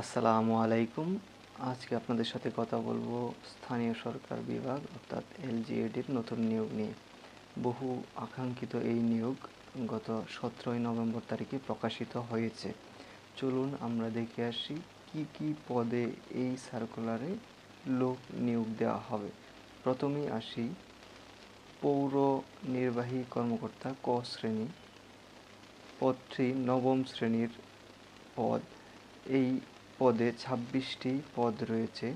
আসসালামু আলাইকুম। আজকে আপনাদের সাথে কথা বলব স্থানীয় সরকার বিভাগ, অর্থাৎ এলজিএডির নতুন নিয়োগ নিয়ে। বহু আকাঙ্ক্ষিত এই নিয়োগ গত সতেরোই নভেম্বর তারিখে প্রকাশিত হয়েছে। চলুন আমরা দেখে আসি কি কি পদে এই সার্কুলারে লোক নিয়োগ দেওয়া হবে। প্রথমেই আসি পৌর নির্বাহী কর্মকর্তা ক শ্রেণি পদটি নবম শ্রেণির পদ। এই পদে ছাব্বিশটি পদ রয়েছে।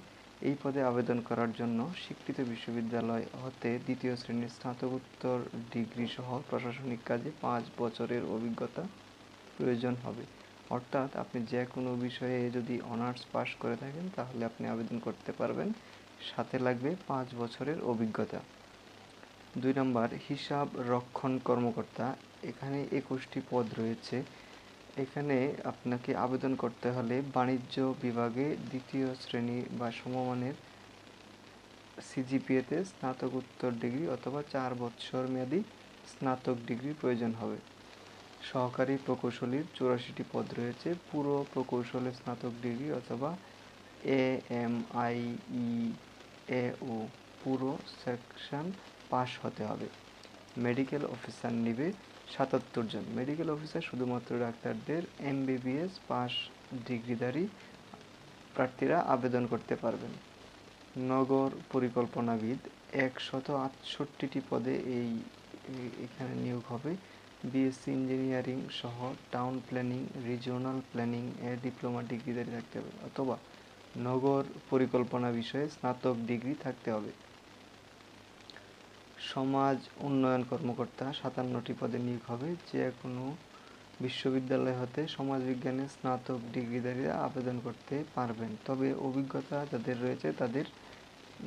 এই পদে আবেদন করার জন্য স্বীকৃত বিশ্ববিদ্যালয় হতে দ্বিতীয় শ্রেণির স্নাতকোত্তর ডিগ্রি সহ প্রশাসনিক কাজে পাঁচ বছরের অভিজ্ঞতা প্রয়োজন হবে। অর্থাৎ আপনি যে কোনো বিষয়ে যদি অনার্স পাশ করে থাকেন, তাহলে আপনি আবেদন করতে পারবেন। সাথে লাগবে পাঁচ বছরের অভিজ্ঞতা। দুই নম্বর, হিসাব রক্ষণ কর্মকর্তা। এখানে একুশটি পদ রয়েছে। এখানে আপনাকে আবেদন করতে হলে বাণিজ্য বিভাগে দ্বিতীয় শ্রেণি বা সমমানের সিজিপিএতে স্নাতকোত্তর ডিগ্রি অথবা চার বৎসর মেয়াদী স্নাতক ডিগ্রি প্রয়োজন হবে। সহকারী প্রকৌশলীর চুরাশিটি পদ রয়েছে। পুরো প্রকৌশলে স্নাতক ডিগ্রি অথবা এ এম আই ই এ ও পুরো সেকশন পাশ হতে হবে। মেডিকেল অফিসার নিবে সাতাত্তর জন। মেডিকেল অফিসার শুধুমাত্র ডাক্তারদের এমবিবিএস পাস ডিগ্রিধারী প্রার্থীরা আবেদন করতে পারবেন। নগর পরিকল্পনাবিদ একশত আটষট্টিটি পদে এই, এখানে নিয়োগ হবে। বিএসসি ইঞ্জিনিয়ারিং সহ টাউন প্ল্যানিং রিজিওনাল প্ল্যানিং এর ডিপ্লোমা ডিগ্রিধারী থাকতে হবে অথবা নগর পরিকল্পনা বিষয়ে স্নাতক ডিগ্রি থাকতে হবে। সমাজ উন্নয়ন কর্মকর্তা সাতান্নটি পদে নিয়োগ হবে। যে কোনো বিশ্ববিদ্যালয় হতে সমাজবিজ্ঞানে স্নাতক ডিগ্রিধারীরা আবেদন করতে পারবেন। তবে অভিজ্ঞতা যাদের রয়েছে তাদের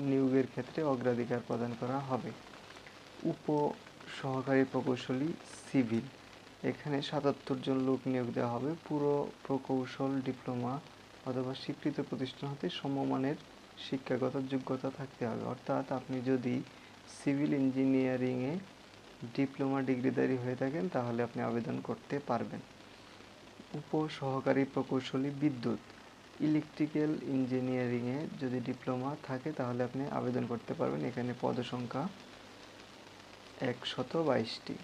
নিয়োগের ক্ষেত্রে অগ্রাধিকার প্রদান করা হবে। উপ সহকারী প্রকৌশলী সিভিল। এখানে সাতাত্তর জন লোক নিয়োগ দেওয়া হবে। পুরো প্রকৌশল, ডিপ্লোমা অথবা স্বীকৃত প্রতিষ্ঠান হতে সমমানের শিক্ষাগত যোগ্যতা থাকতে হবে। অর্থাৎ আপনি যদি সিভিল ইঞ্জিনিয়ারিংয়ে ডিপ্লোমা ডিগ্রিধারী হয়ে থাকেন, তাহলে আপনি আবেদন করতে পারবেন। উপ সহকারী প্রকৌশলী বিদ্যুৎ, ইলেকট্রিক্যাল ইঞ্জিনিয়ারিংয়ে যদি ডিপ্লোমা থাকে, তাহলে আপনি আবেদন করতে পারবেন। এখানে পদসংখ্যা একশত বাইশটি।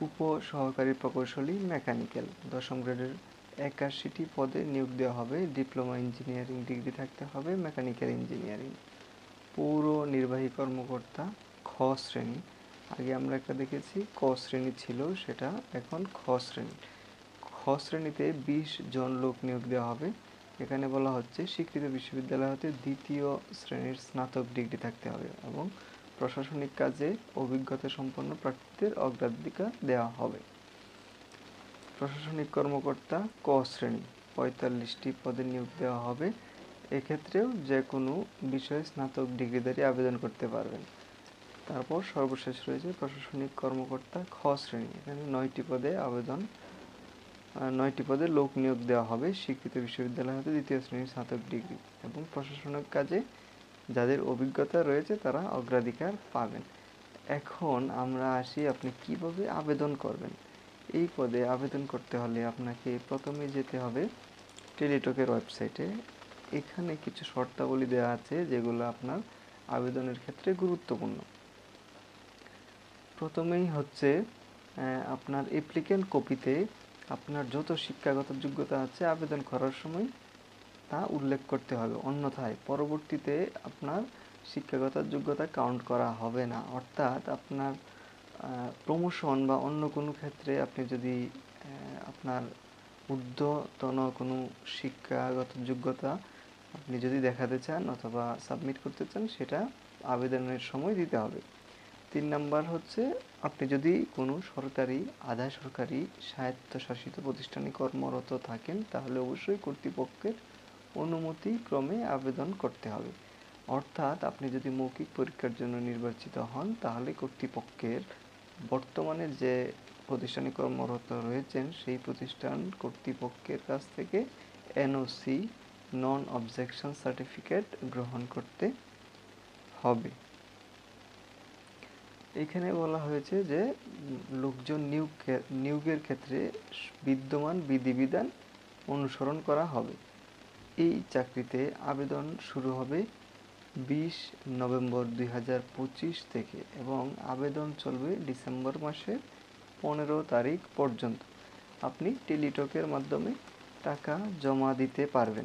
উপ সহকারী প্রকৌশলী মেকানিক্যাল, দশম গ্রেডের একাশিটি পদে নিয়োগ দেওয়া হবে। ডিপ্লোমা ইঞ্জিনিয়ারিং ডিগ্রি থাকতে হবে, মেকানিক্যাল ইঞ্জিনিয়ারিং। পৌর নির্বাহী কর্মকর্তা খ শ্রেণি। আগে আমরা একটা দেখেছি, ক শ্রেণি ছিল সেটা, এখন খ শ্রেণি। খ শ্রেণীতে বিশ জন লোক নিয়োগ দেওয়া হবে। এখানে বলা হচ্ছে স্বীকৃত বিশ্ববিদ্যালয় হতে দ্বিতীয় শ্রেণির স্নাতক ডিগ্রি থাকতে হবে এবং প্রশাসনিক কাজে অভিজ্ঞতা সম্পন্ন প্রার্থীদের অগ্রাধিকার দেওয়া হবে। প্রশাসনিক কর্মকর্তা ক শ্রেণি, পঁয়তাল্লিশটি পদে নিয়োগ দেওয়া হবে। এক্ষেত্রেও যে কোনো বিষয়ে স্নাতক ডিগ্রিধারী আবেদন করতে পারবেন। তারপর সর্বশেষ রয়েছে প্রশাসনিক কর্মকর্তা খ শ্রেণি। এখানে নয়টি পদে আবেদন নয়টি পদে লোক নিয়োগ দেওয়া হবে স্বীকৃত বিশ্ববিদ্যালয় হতে দ্বিতীয় শ্রেণির স্নাতক ডিগ্রি এবং প্রশাসনিক কাজে যাদের অভিজ্ঞতা রয়েছে তারা অগ্রাধিকার পাবেন। এখন আমরা আসি আপনি কীভাবে আবেদন করবেন। এই পদে আবেদন করতে হলে আপনাকে প্রথমে যেতে হবে টেলিটকের ওয়েবসাইটে এখানে কিছু শর্তাবলী দেওয়া আছে যেগুলো আপনার আবেদনের ক্ষেত্রে গুরুত্বপূর্ণ। প্রথমেই হচ্ছে আপনার অ্যাপ্লিকেন্ট কপিতে আপনার যত শিক্ষাগত যোগ্যতা আছে আবেদন করার সময় তা উল্লেখ করতে হবে। অন্যথায় পরবর্তীতে আপনার শিক্ষাগত যোগ্যতা কাউন্ট করা হবে না। অর্থাৎ আপনার প্রমোশন বা অন্য কোনো ক্ষেত্রে আপনি যদি আপনার ঊর্ধ্বতন কোনো শিক্ষাগত যোগ্যতা আপনি যদি দেখাতে চান অথবা সাবমিট করতে চান, সেটা আবেদনের সময় দিতে হবে। তিন নাম্বার হচ্ছে, আপনি যদি কোনো সরকারি, আধা সরকারি, স্বায়ত্তশাসিত প্রতিষ্ঠানে কর্মরত থাকেন, তাহলে অবশ্যই কর্তৃপক্ষের অনুমতি ক্রমে আবেদন করতে হবে। অর্থাৎ আপনি যদি মৌখিক পরীক্ষার জন্য নির্বাচিত হন, তাহলে কর্তৃপক্ষের বর্তমানে যে প্রতিষ্ঠানে কর্মরত রয়েছেন, সেই প্রতিষ্ঠান কর্তৃপক্ষের কাছ থেকে এনওসি নন অবজেকশন সার্টিফিকেট গ্রহণ করতে হবে। এখানে বলা হয়েছে যে, লোকজন নিয়োগ নিয়োগের ক্ষেত্রে বিদ্যমান বিধিবিধান অনুসরণ করা হবে। এই চাকরিতে আবেদন শুরু হবে বিশ নভেম্বর দুই হাজার পঁচিশ থেকে এবং আবেদন চলবে ডিসেম্বর মাসের পনেরো তারিখ পর্যন্ত। আপনি টেলিটকের মাধ্যমে টাকা জমা দিতে পারবেন।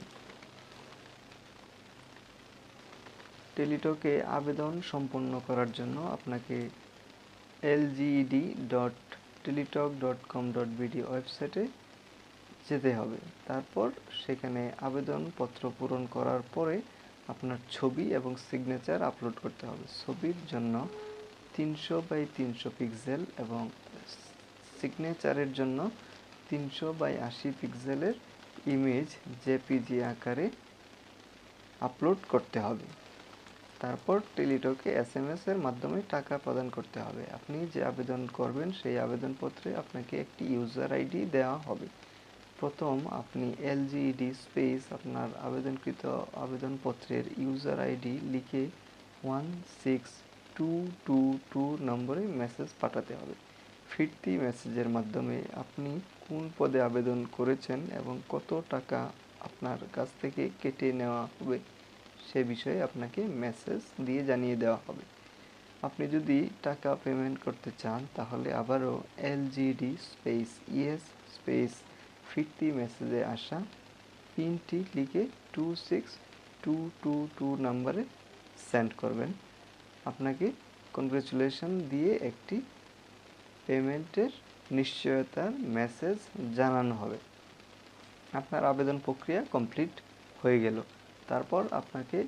টেলিটকে আবেদন সম্পন্ন করার জন্য আপনাকে LGED dot Teletalk dot com dot BD ওয়েবসাইটে যেতে হবে। তারপর সেখানে আবেদনপত্র পূরণ করার পরে আপনার ছবি এবং সিগনেচার আপলোড করতে হবে। ছবির জন্য তিনশো বাই তিনশো পিক্সেল এবং সিগনেচারের জন্য তিনশো বাই আশি পিক্সেলের ইমেজ জেপিজি আকারে আপলোড করতে হবে। তারপর টেলিটকে এস এম এস এর মাধ্যমে টাকা প্রদান করতে হবে। আপনি যে আবেদন করবেন, সেই আবেদনপত্রে আপনাকে একটি ইউজার আইডি দেওয়া হবে। প্রথম, আপনি এলজিইডি স্পেস আপনার আবেদনকৃত আবেদনপত্রের ইউজার আইডি লিখে one six two two two নম্বরে মেসেজ পাঠাতে হবে। ফিরতি মেসেজের মাধ্যমে আপনি কোন পদে আবেদন করেছেন এবং কত টাকা আপনার কাছ থেকে কেটে নেওয়া হবে সে বিষয়ে আপনাকে মেসেজ দিয়ে জানিয়ে দেওয়া হবে। আপনি যদি টাকা পেমেন্ট করতে চান, তাহলে আবারও এলজিডি স্পেস ইএস স্পেস ফিরতি মেসেজে আসা পিনটি লিখে two six two two two নাম্বারে সেন্ড করবেন। আপনাকে কনগ্রেচুলেশন দিয়ে একটি পেমেন্টের নিশ্চয়তার মেসেজ জানানো হবে। আপনার আবেদন প্রক্রিয়া কমপ্লিট হয়ে গেল। তারপর আপনাকে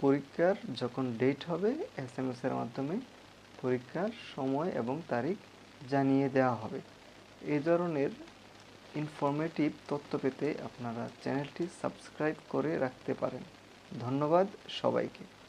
পরীক্ষার যখন ডেট হবে এস এম এসের মাধ্যমে পরীক্ষার সময় এবং তারিখ জানিয়ে দেওয়া হবে। এই ধরনের ইনফরমেটিভ তথ্য পেতে আপনারা চ্যানেলটি সাবস্ক্রাইব করে রাখতে পারেন। ধন্যবাদ সবাইকে।